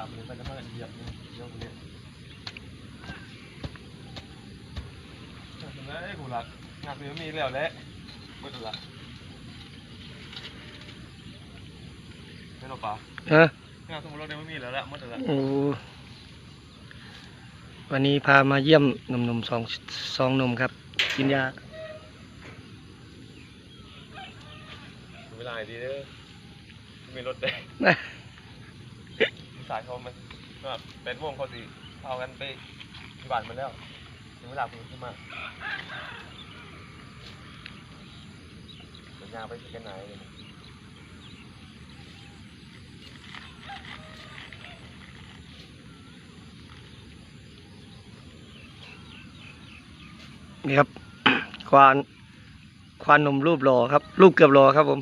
ามเลยไปแล้วมันเหยียบเนี่ยเดี๋ยวกูเนี่ยเห็นไหมกูรักงานมันมีแล้วแหละหมดละไม่หรอกป่ะฮะงานสมมติเราเนี่ยไม่มีแล้วแหละหมดละโอ้วันนี้พามาเยี่ยมหนุ่มๆสองสองหนุ่มครับ กินยาเวลาดีเด้อมีรถแดงนะ สายเขามันแบบเป็นวงเขาสิเอากันไปที่บ้านมาแล้วถึงเวลาคุณขึ้นมาเดี๋ยวยาไปที่กันไหนเลยนี่ครับ ควานควานหนุ่มรูปหล่อครับ รูปเกือบหล่อครับผม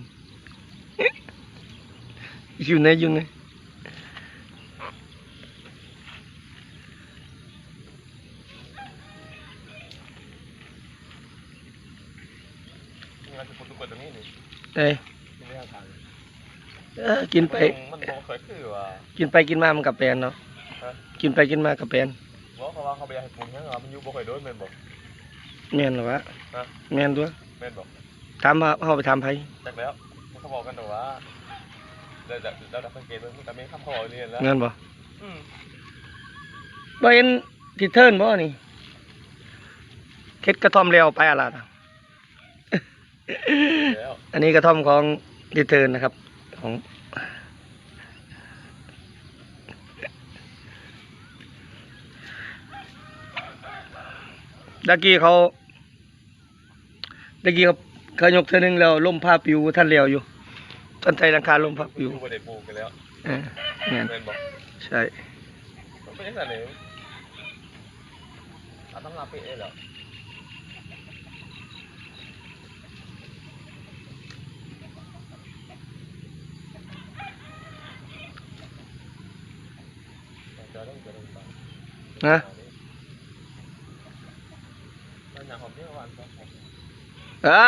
อยู่ไหนอยู่ไหน นี่เราจะพูดทุกคนตรงนี้นี่เอ้ยที่ไม่ทางทางเออกินไป มันมองเคยคือว่า กินไปกินมามันกับแปลนเนาะฮะ กินไปกินมากับแปลนบอกเขาว่าเขาไปอยากให้ปรุงยังเหรอมันอยู่บ่เคยโดนแม่นบอกแม่นเหรอวะฮะ แม่นด้วยแม่นบอกถามว่าเขาไปถามไผจักแล้วเขาบอกกันแต่ว่าเราจะเราจะสังเกตมันแต่ไม่คำเขาบอกเรียนแล้วเงินบ่อืมบ่เห็นที่เทิร์นบ่นี่เค็ดกระท่อมแล้วไปอะไรนะแล้ว อันนี้กระท่อมของดิเทิร์นนะครับ ของตะกี้เขาตะกี้เขาเขายกเท่อนึงแล้วล่มผ้าปิวท่านเลี้ยวอยู่ต้นไทรลังคาล่มผ้าปิวอยู่บ่ได้ปลูกกันแล้วเออเนี่ยแม่นบอกใช่มันเป็นยังไงเนี่ยเอาตำราเป๊ะเลยเหรอจะต้องจะต้องไปนะมันอยากหอมเยอะวันครับเอ้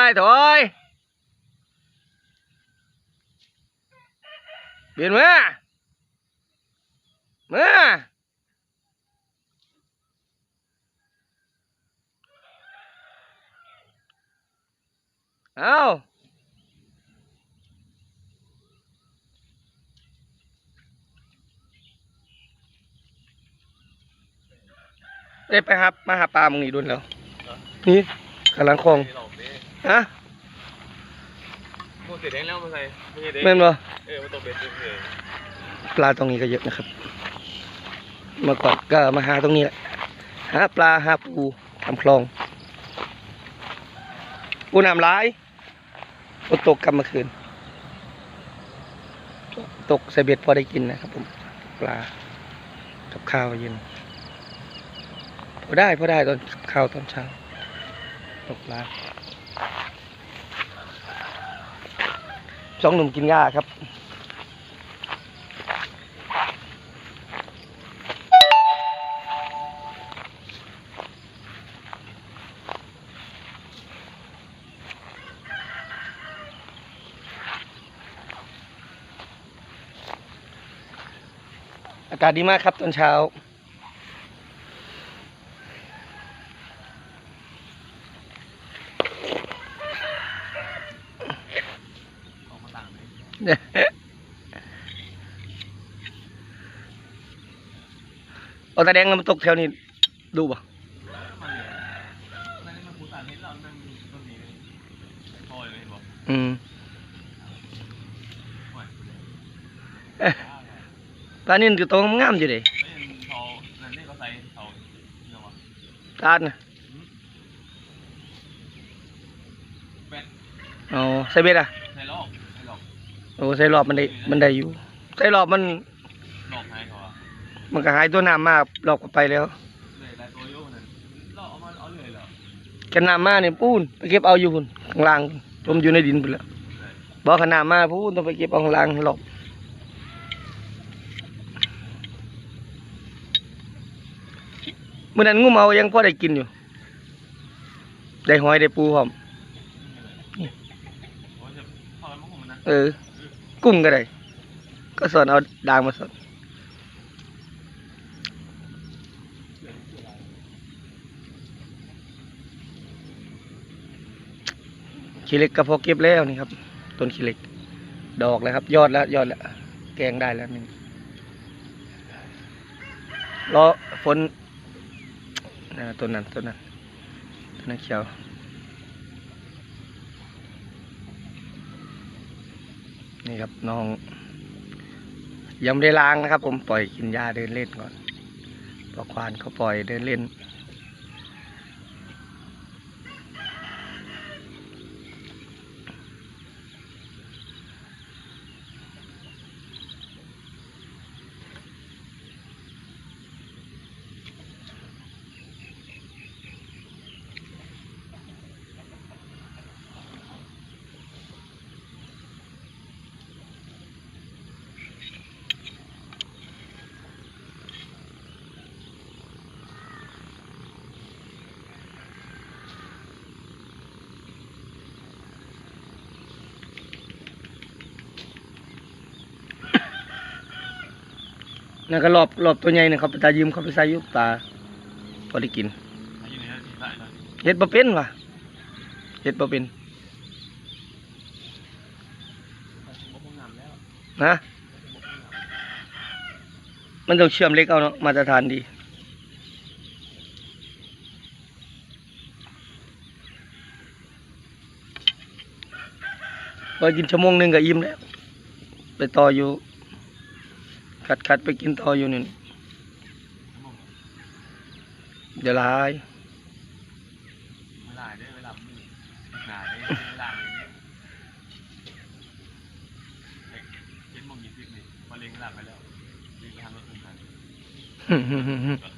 ยถอยเปลี่ยนมามาเอา ได้ไปครับมาหาปลามึงนี่ดุนแล้ว นี่กำลังคลองนี่หลอกดิฮะโมเสร็จแล้วมาใส่ไม่ใช่เด็กแม่นบ่เออมันต้องเป็นเด็กเลยปลาตรงนี้ก็เยอะนะครับ เมื่อก่อนก็มาหาตรงนี้แหละหาปลาหาปูทำคลองปูน้ำร้ายฝนตกกลับมาคืน ตกใส่เบ็ดพอได้กินนะครับผม ปลากับข้าวเย็น พอได้พอได้ตอนกับข้าวตอนเช้าตกปลาสองหนุ่มกินหญ้าครับอากาศดีมากครับตอนเช้า ออกมาต่าง เลยเอาตาแดงแล้วมันตกแถวนี้ดูป่ะมันเนี่ยนั่นมันปูต่างเห็นเรานั่งต้นนี้เลยพอยเลยบอกอืมโอ้ยเอ๊ะปลานิ่นอยู่ตรงงามอยู่เด้ไม่เห็นเขานั่นนี่เขาใส่เขาเนาะตาดนะแบตเอาใส่เบ็ดอะ ใส่ลอกใส่ลอก โอ้ใส่รอบมันได้มันได้อยู่ ใส่รอบมันลอกให้เขาอะมันก็หายตัวน้ำมากรอบก็ไปแล้วเลยได้ตัวโยกนั่นลอกเอามาเอาเลยเหรอแกันน้ำมาเนี่ยปูนไปเก็บเอาอยู่พุ่นข้างล่างจมอยู่ในดินพุ่นแล้วบอกขนาดมาพูนต้องไปเก็บเอาข้างล่างหลบเมื่อนั้นงูเมายังพอได้กินอยู่ ได้หอยได้ปูพร้อมโอ้ยจะเข้าไปมั้งผมนะเออ กุ้งก็ได้ ก็สอนเอาด่างมาสอนขีเล็กกระพอเก็บแล้วนี่ครับ ต้นขีเล็ก ดอกแล้วครับ ยอดแล้ว ยอดแล้ว แกงได้แล้วนี่รอฝนต้นนั้นต้นนั้นต้นนั้นเขียว นี่ครับน้อง ยังไม่ได้ล้างนะครับ ผมปล่อยกินหญ้าเดินเล่นก่อนพอควานเขาปล่อยเดินเล่น นั่นก็รอบรอบตัวใหญ่เนี่ยเขาไปตายืมเขาไปใส่อยุบตาพอได้กินอายุนี้ที่ได้นะเฮ็ดบ่เป็นว่ะเฮ็ดบ่เป็นผมงามแล้วนะมันต้องเชื่อมเหล็กเอาเนาะมาตรฐานดีพอกินชั่วโมงหนึงก็อิ่มแล้วไปต่ออยู่ คัดคัดไปกินต่ออยู่นี่เดี๋ยวหลายเวลาได้เวลามืดหนาได้เวลาเลยเนี่ยเจ็ดโมงยี่สิบนี่มาเลี้ยงหลับไปแล้วเลี้ยงทางรถขึ้นกันกลับไป